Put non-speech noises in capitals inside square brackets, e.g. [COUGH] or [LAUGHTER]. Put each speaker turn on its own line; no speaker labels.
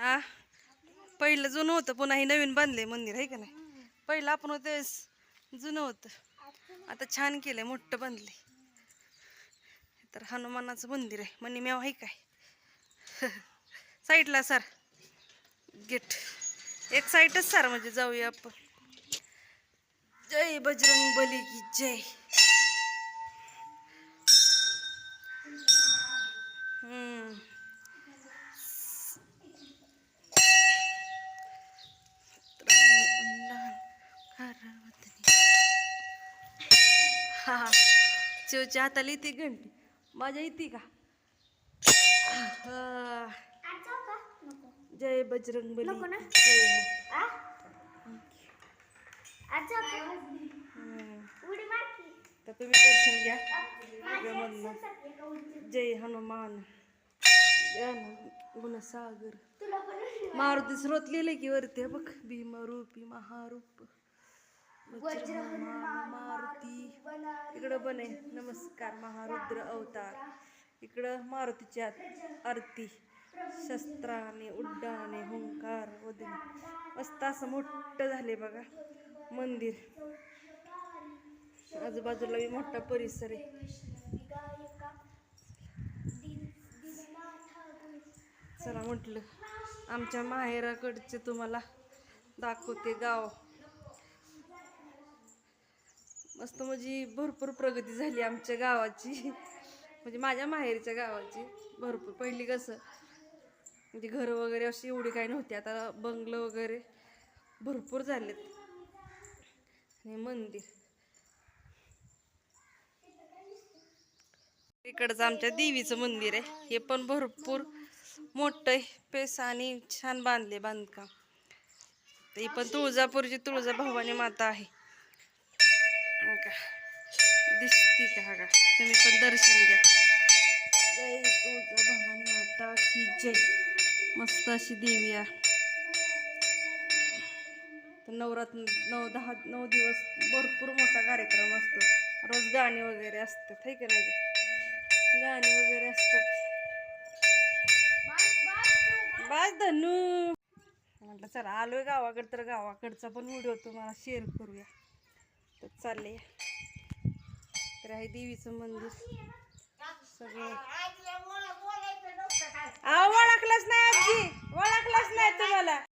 हा? पहिलं जुनं होतं पुन्हा हे नवीन बांधले मंदिर आहे का नाही? पहिलं आपण होते जुनं होतं. आता छान केलंय मोठं बांधले तर हनुमानाचं मंदिर आहे. मनी मेवा आहे काय? [LAUGHS] साईडला सर. गेट. एक साईडच सर म्हणजे जाऊया आपण. जय बजरंग बली की जय. हा हा. चिवच्या हाताला येते घंटी. माझ्या येते का? हा. जय बजरंग बली. हम्म. तर तुम्ही दर्शन घ्या. जय हनुमान. जय गुणसागर. मारुती स्रोत लिहिले की वरती हे बघ. भीमरूपी महारूप. मारुती इकडं बने नमस्कार महारुद्र अवतार. इकडं मारुतीची आरती. शस्त्राने उड्डाणे हुंकार वदने. मस्त असं मोठं झाले बघा. मंदिर. आजूबाजूला बी मोठा परिसर आहे. चला म्हटलं आमच्या माहेराकडचे तुम्हाला दाखवते गाव. मस्त म्हणजे भरपूर प्रगती झाली आमच्या गावाची. म्हणजे माझ्या माहेरच्या गावाची भरपूर. पहिली कसं म्हणजे घरं वगैरे अशी एवढी काही नव्हती. आता बंगलं वगैरे भरपूर झालेत. आणि मंदिर. इकडचं आमच्या देवीचं मंदिर आहे. हे पण भरपूर मोठं आहे. पेस आणि छान बांधले बांधकाम. ते पण तुळजापूरची तुळजा भवानी माता आहे. का दिसती का हा का? तुम्ही पण दर्शन घ्या. जय तुळजा भवानी माता की जय. मस्त अशी देवी आहे. तर नवरात्र नऊ दहा नऊ दिवस भरपूर मोठा कार्यक्रम असतो. रोज गाणी वगैरे असतात है का नाही? गाणी वगैरे असतात. बस धनू. म्हटलं चला आलोय गावाकडे तर गावाकडचा पण व्हिडिओ तुम्हाला शेअर करूया. तर चालले तर आहे देवीचं मंदिर. सगळं. ओळखलंच नाही आजी. ओळखलंच नाही तुम्हाला.